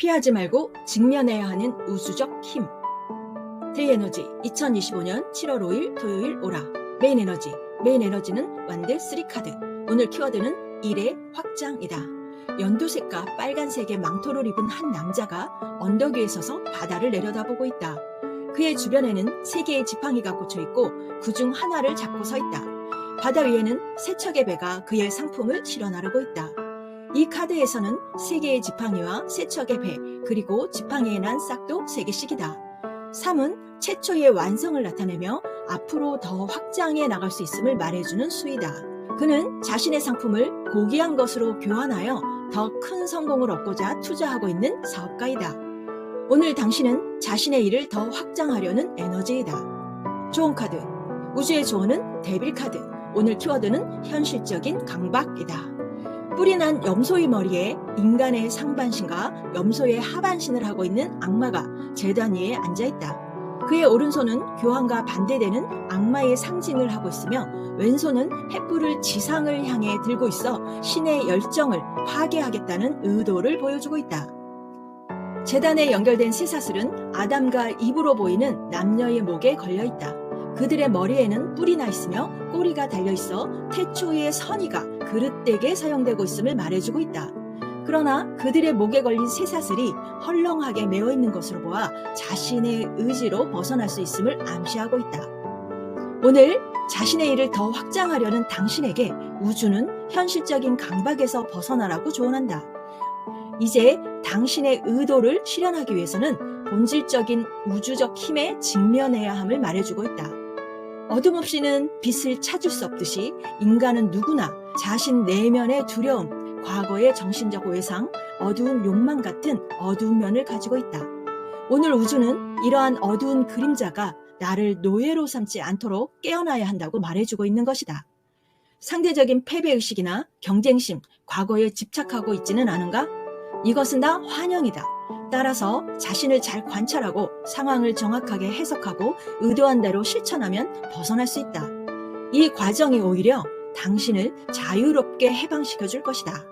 피하지 말고 직면해야 하는 우주적 힘. 데이에너지 2025년 7월 5일 토요일 오라. 메인 에너지. 메인 에너지는 완드 3카드. 오늘 키워드는 일의 확장이다. 연두색과 빨간색의 망토를 입은 한 남자가 언덕 위에 서서 바다를 내려다보고 있다. 그의 주변에는 세 개의 지팡이가 꽂혀 있고 그 중 하나를 잡고 서 있다. 바다 위에는 세 척의 배가 그의 상품을 실어 나르고 있다. 이 카드에서는 세 개의 지팡이와 세 척의 배, 그리고 지팡이에 난 싹도 세 개씩이다. 3은 최초의 완성을 나타내며 앞으로 더 확장해 나갈 수 있음을 말해주는 수이다. 그는 자신의 상품을 고귀한 것으로 교환하여 더 큰 성공을 얻고자 투자하고 있는 사업가이다. 오늘 당신은 자신의 일을 더 확장하려는 에너지이다. 좋은 카드. 우주의 조언은 데빌 카드. 오늘 키워드는 현실적인 강박이다. 뿔이 난 염소의 머리에 인간의 상반신과 염소의 하반신을 하고 있는 악마가 재단 위에 앉아 있다. 그의 오른손은 교황과 반대되는 악마의 상징을 하고 있으며 왼손은 횃불을 지상을 향해 들고 있어 신의 열정을 파괴하겠다는 의도를 보여주고 있다. 재단에 연결된 쇠사슬은 아담과 입으로 보이는 남녀의 목에 걸려 있다. 그들의 머리에는 뿔이 나 있으며 꼬리가 달려 있어 태초의 선의가 그릇되게 사용되고 있음을 말해주고 있다. 그러나 그들의 목에 걸린 쇠사슬이 헐렁하게 매어 있는 것으로 보아 자신의 의지로 벗어날 수 있음을 암시하고 있다. 오늘 자신의 일을 더 확장하려는 당신에게 우주는 현실적인 강박에서 벗어나라고 조언한다. 이제 당신의 의도를 실현하기 위해서는 본질적인 우주적 힘에 직면해야 함을 말해주고 있다. 어둠 없이는 빛을 찾을 수 없듯이 인간은 누구나 자신 내면의 두려움, 과거의 정신적 외상, 어두운 욕망 같은 어두운 면을 가지고 있다. 오늘 우주는 이러한 어두운 그림자가 나를 노예로 삼지 않도록 깨어나야 한다고 말해주고 있는 것이다. 상대적인 패배의식이나 경쟁심, 과거에 집착하고 있지는 않은가? 이것은 다 환영이다. 따라서 자신을 잘 관찰하고 상황을 정확하게 해석하고 의도한 대로 실천하면 벗어날 수 있다. 이 과정이 오히려 당신을 자유롭게 해방시켜 줄 것이다.